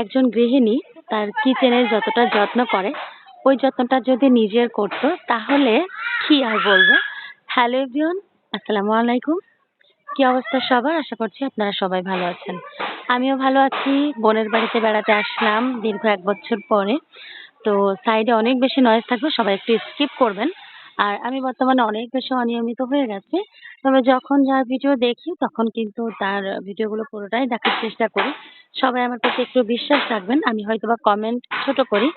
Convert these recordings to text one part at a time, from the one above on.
একজন গৃহিণী তার কিচেনের যতটা যত্ন করে, ওই যত্নটা যদি নিজের করতো, তাহলে কি আর বলব? হ্যালো এভরিওয়ান আসসালামু আলাইকুম। কি অবস্থা সবার? আশা করছি আপনারা সবাই ভালো আছেন। আমিও ভালো আছি। বোনের বাড়িতে বেড়াতে আসলাম দীর্ঘ এক বছর পরে। তো সাইডে অনেক বেশি নয়েজ থাকবে, সবাই একটু স্কিপ করবেন। আর আমি বর্তমানে অনেক বেশি অনিয়মিত হয়ে গেছি। তবে যখন যার ভিডিও দেখি, তখন কিন্তু তার ভিডিওগুলো পুরোটাই দেখার চেষ্টা করি। সবাই আমার প্রতি একটু বিশ্বাস রাখবেন, আমি হয়তো বা কমেন্ট ছোট করি।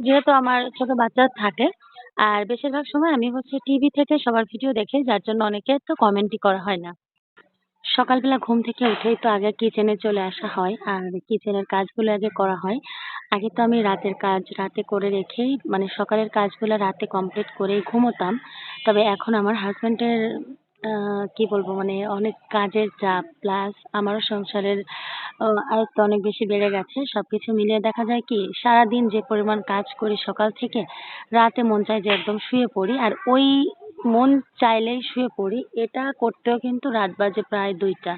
যেহেতু আমার ছোট বাচ্চা থাকে, আর বেশিরভাগ সময় আমি হচ্ছে টিভি থেকে সবার ভিডিও দেখে, যার জন্য অনেকে তো কমেন্টই করা হয় না। সকালবেলা ঘুম থেকে উঠেই তো আগে কিচেনে চলে আসা হয়, আর কিচেনের কাজগুলো আগে করা হয়। আগে তো আমি রাতের কাজ রাতে করে রেখেই মানে সকালের কাজগুলো রাতে কমপ্লিট করেই ঘুমোতাম। তবে এখন আমার হাজবেন্ডের কি বলব মানে অনেক কাজের চাপ প্লাস আমারও সংসারের আয়ত্ত অনেক বেশি বেড়ে গেছে। সবকিছু মিলিয়ে দেখা যায় কি, সারাদিন যে পরিমাণ কাজ করি সকাল থেকে, রাতে মন চায় যে একদম শুয়ে পড়ি। আর ওই মন চাইলেই শুয়ে পড়ি। এটা করতেও কিন্তু রাত বাজে প্রায় দুইটা।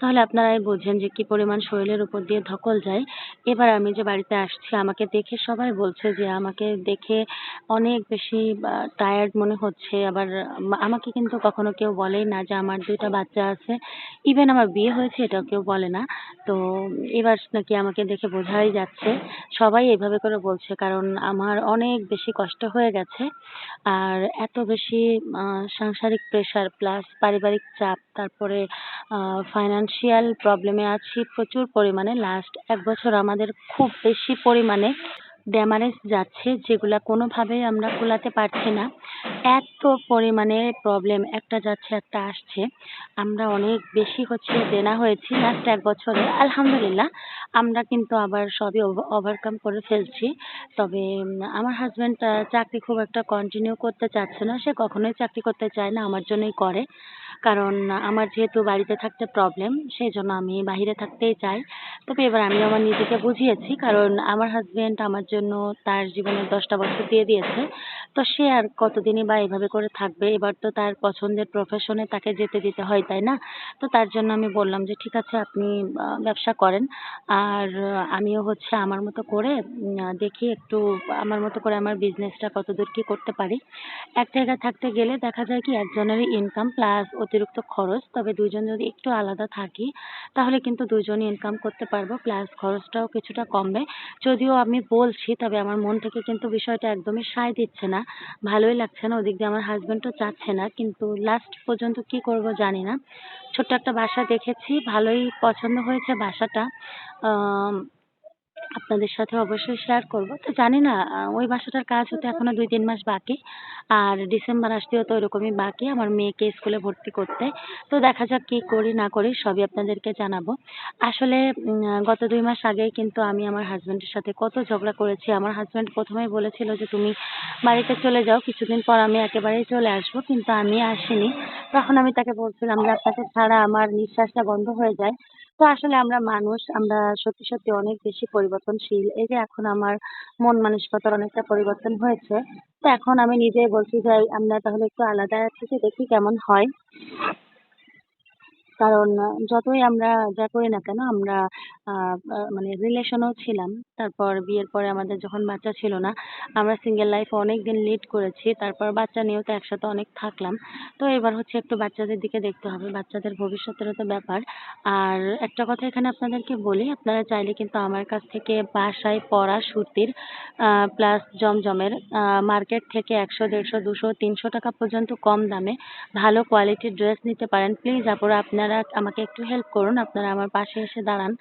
তাহলে আপনারাই বোঝেন যে কি পরিমাণ শরীরের উপর দিয়ে ধকল যায়। এবার আমি যে বাড়িতে আসছি, আমাকে দেখে সবাই বলছে যে আমাকে দেখে অনেক বেশি টায়ার্ড মনে হচ্ছে। আবার আমাকে কিন্তু কখনো কেউ বলেই না যে আমার দুইটা বাচ্চা আছে। ইভেন আমার বিয়ে হয়েছে, এটাও কেউ বলে না। তো, এবার নাকি আমাকে দেখে বোঝাই যাচ্ছে। সবাই এভাবে করে বলছে, কারণ আমার অনেক বেশি কষ্ট হয়ে গেছে। আর এত বেশি সাংসারিক প্রেশার প্লাস পারিবারিক চাপ, তারপরে ফাইনান্সিয়াল প্রবলেমে আছি প্রচুর পরিমাণে। লাস্ট এক বছর আমাদের খুব বেশি পরিমাণে ড্যামারেজ যাচ্ছে, যেগুলা কোনোভাবেই আমরা কুলাতে পারছি না। এত পরিমাণে প্রবলেম একটা যাচ্ছে, একটা আসছে। আমরা অনেক বেশি হচ্ছে দেনা হয়েছি লাস্ট এক বছরে। আলহামদুলিল্লাহ, আমরা কিন্তু আবার সবই ওভারকাম করে ফেলছি। তবে আমার হাজব্যান্ড চাকরি খুব একটা কন্টিনিউ করতে চাচ্ছে না। সে কখনোই চাকরি করতে চায় না, আমার জন্যই করে। কারণ আমার যেহেতু বাড়িতে থাকতে প্রবলেম সেই জন্য আমি বাহিরে থাকতেই চাই। তবে এবার আমি আমার নিজেকে বুঝিয়েছি, কারণ আমার হাজবেন্ড আমার জন্য তার জীবনের দশটা বছর দিয়ে দিয়েছে। তো সে আর কতদিনই বা এভাবে করে থাকবে? এবার তো তার পছন্দের প্রফেশনে তাকে যেতে দিতে হয়, তাই না? তো তার জন্য আমি বললাম যে, ঠিক আছে, আপনি ব্যবসা করেন। আর আমিও হচ্ছে আমার মতো করে দেখি একটু, আমার মতো করে আমার বিজনেসটা কতদূর কি করতে পারি। এক জায়গায় থাকতে গেলে দেখা যায় কি, একজনেরই ইনকাম প্লাস অতিরিক্ত খরচ। তবে দুজন যদি একটু আলাদা থাকি, তাহলে কিন্তু দুজনই ইনকাম করতে পারব প্লাস খরচটাও কিছুটা কমবে। যদিও আমি বলছি, তবে আমার মন থেকে কিন্তু বিষয়টা একদমই সায় দিচ্ছে না। ভালোই লাগছে না, ওদিক দিয়ে আমার হাজবেন্ডও চাচ্ছে না, কিন্তু লাস্ট পর্যন্ত কি করব জানি না। ছোট্ট একটা বাসা দেখেছি, ভালোই পছন্দ হয়েছে বাসাটা। আপনাদের সাথে অবশ্যই শেয়ার করব। তো জানি না ওই বাসাটার কাজ হতে এখনও দুই তিন মাস বাকি। আর ডিসেম্বর আসতেও তো ওরকমই বাকি। আমার মেয়েকে স্কুলে ভর্তি করতে। তো দেখা যাক কি করি, না করি, সবই আপনাদেরকে জানাব। আসলে গত দুই মাস আগেই কিন্তু আমি আমার হাজব্যান্ডের সাথে কত ঝগড়া করেছি। আমার হাজব্যান্ড প্রথমেই বলেছিল যে, তুমি বাড়িতে চলে যাও। কিছুদিন পর আমি একেবারেই চলে আসব। কিন্তু আমি আসিনি। তখন আমি তাকে বলছিলাম যে, আপনাকে ছাড়া আমার নিঃশ্বাসটা বন্ধ হয়ে যায়। তো আসলে আমরা মানুষ, আমরা সত্যি সত্যি অনেক বেশি পরিবর্তনশীল। এই যে এখন আমার মন মানসিকতার অনেকটা পরিবর্তন হয়েছে, তো এখন আমি নিজে বলছি যে আমরা তাহলে একটু আলাদা থেকে দেখি কেমন হয়। কারণ যতই আমরা যা করি না কেন, আমরা মানে রিলেশনেও ছিলাম। তারপর বিয়ের পরে আমাদের যখন বাচ্চা ছিল না, আমরা সিঙ্গেল লাইফ অনেক দিন লিড করেছি। তারপর বাচ্চা নিয়েও তো একসাথে অনেক থাকলাম। তো এবার হচ্ছে একটু বাচ্চাদের দিকে দেখতে হবে। বাচ্চাদের ভবিষ্যতেরও তো ব্যাপার। আর একটা কথা এখানে আপনাদেরকে বলি, আপনারা চাইলে কিন্তু আমার কাছ থেকে বাসায় পড়া সুতির প্লাস জমজমের মার্কেট থেকে একশো, দেড়শো, দুশো, তিনশো টাকা পর্যন্ত কম দামে ভালো কোয়ালিটির ড্রেস নিতে পারেন। প্লিজ আপুরা, আপনারা আমাকে একটু হেল্প করুন। আপনারা আমার পাশে এসে দাঁড়ান।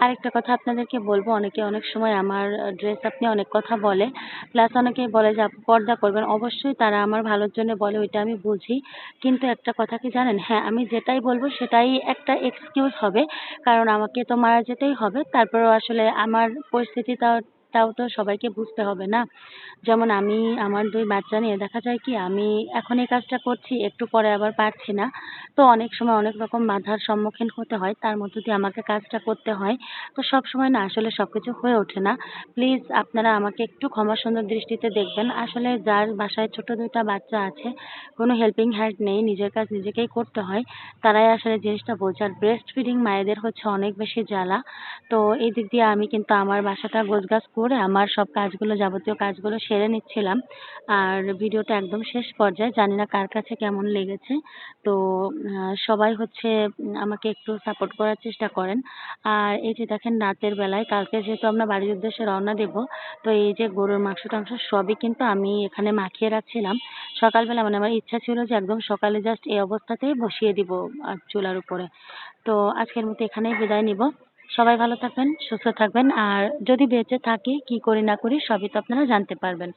আরেকটা কথা আপনাদেরকে বলব, অনেকে অনেক সময় আমার ড্রেস আপনি অনেক কথা বলে প্লাস অনেকে বলে যে, আপু, পর্দা করবেন। অবশ্যই তারা আমার ভালোর জন্য বলে, ওইটা আমি বুঝি। কিন্তু একটা কথা কি জানেন? হ্যাঁ আমি যেটাই বলব সেটাই একটা এক্সকিউজ হবে, কারণ আমাকে তো মারা যেতেই হবে। তারপরেও আসলে আমার পরিস্থিতিটা সেটাও তো সবাইকে বুঝতে হবে না। যেমন আমি, আমার দুই বাচ্চা নিয়ে দেখা যায় কি, আমি এখন এই কাজটা করছি, একটু পরে আবার পারছি না। তো অনেক সময় অনেক রকম বাধার সম্মুখীন হতে হয়, তার মধ্য দিয়ে আমাকে কাজটা করতে হয়। তো সব সময় না, আসলে সব কিছু হয়ে ওঠে না। প্লিজ আপনারা আমাকে একটু ক্ষমা সুন্দর দৃষ্টিতে দেখবেন। আসলে যার বাসায় ছোট দুইটা বাচ্চা আছে, কোনো হেল্পিং হ্যান্ড নেই, নিজের কাজ নিজেকেই করতে হয়। তারাই আসলে জিনিসটা বোঝে। আর ব্রেস্ট ফিডিং মায়েদের হচ্ছে অনেক বেশি জ্বালা। তো এই দিক দিয়ে আমি কিন্তু আমার বাসাটা গোছগাছ করে আমার সব কাজগুলো, যাবতীয় কাজগুলো সেরে নিচ্ছিলাম। আর ভিডিওটা একদম শেষ পর্যায়ে, জানি না কার কাছে কেমন লেগেছে। তো সবাই হচ্ছে আমাকে একটু সাপোর্ট করার চেষ্টা করেন। আর এই যে দেখেন রাতের বেলায়, কালকে যেহেতু আমরা বাড়ির উদ্দেশ্যে রওনা দেব, তো এই যে গরুর মাংস টাংস সবই কিন্তু আমি এখানে মাখিয়ে রাখছিলাম। সকালবেলা মানে আমার ইচ্ছা ছিল যে একদম সকালে জাস্ট এই অবস্থাতেই বসিয়ে দিব চুলার উপরে। তো আজকের মতো এখানেই বিদায় নিব। সবাই ভালো থাকবেন, সুস্থ থাকবেন, আর যদি বেঁচে থাকি, কি করি না করি, সবই তো আপনারা জানতে পারবেন।